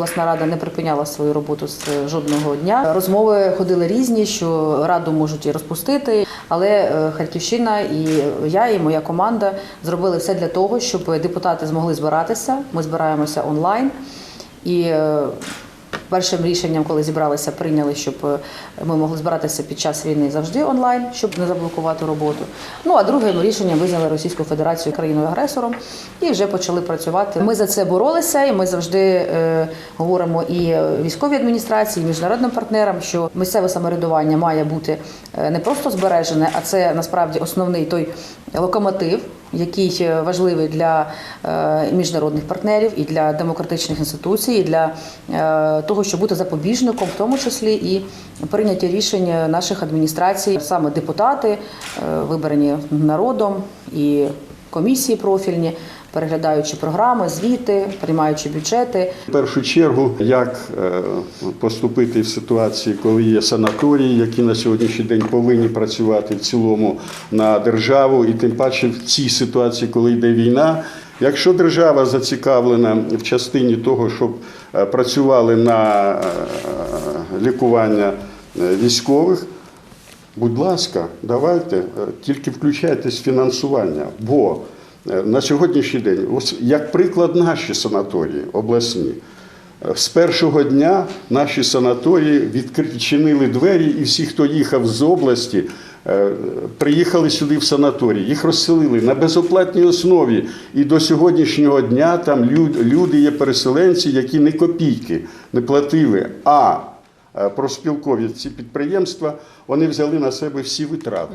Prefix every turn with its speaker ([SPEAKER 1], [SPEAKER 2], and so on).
[SPEAKER 1] обласна рада не припиняла свою роботу з жодного дня. Розмови ходили різні, що раду можуть і розпустити. Але е, Харківщина і я, і моя команда зробили все для того, щоб депутати змогли збиратися. Ми збираємося онлайн. І е, першим рішенням, коли зібралися, прийняли, щоб е, ми могли збиратися під час війни завжди онлайн, щоб не заблокувати роботу. Ну а другим рішенням визнали Російську Федерацію країною агресором і вже почали працювати. Ми за це боролися, і ми завжди е, говоримо і військовій адміністрації, і міжнародним партнерам, що місцеве самоврядування має бути е, не просто збережене, а це насправді основний той локомотив, який е, важливий для е, міжнародних партнерів і для демократичних інституцій, і для е, того, щоб бути запобіжником, в тому числі і прийняті рішення наших адміністрацій, саме депутати, вибрані народом і комісії профільні, переглядаючи програми, звіти, приймаючи бюджети.
[SPEAKER 2] В першу чергу, як е, поступити в ситуації, коли є санаторії, які на сьогоднішній день повинні працювати в цілому на державу, і тим паче в цій ситуації, коли йде війна. Якщо держава зацікавлена в частині того, щоб е, працювали на е, лікування військових, Будь ласка, давайте, тільки включайтесь в фінансування. Бо на сьогоднішній день, як приклад, наші санаторії обласні. Е, З першого дня наші санаторії відчинили двері, і всі, хто їхав з області, е, приїхали сюди в санаторій. Їх розселили на безоплатній основі. І до сьогоднішнього дня там люд- люди є переселенці, які не копійки не платили. А е, профспілкові ці підприємства вони взяли на себе всі витрати.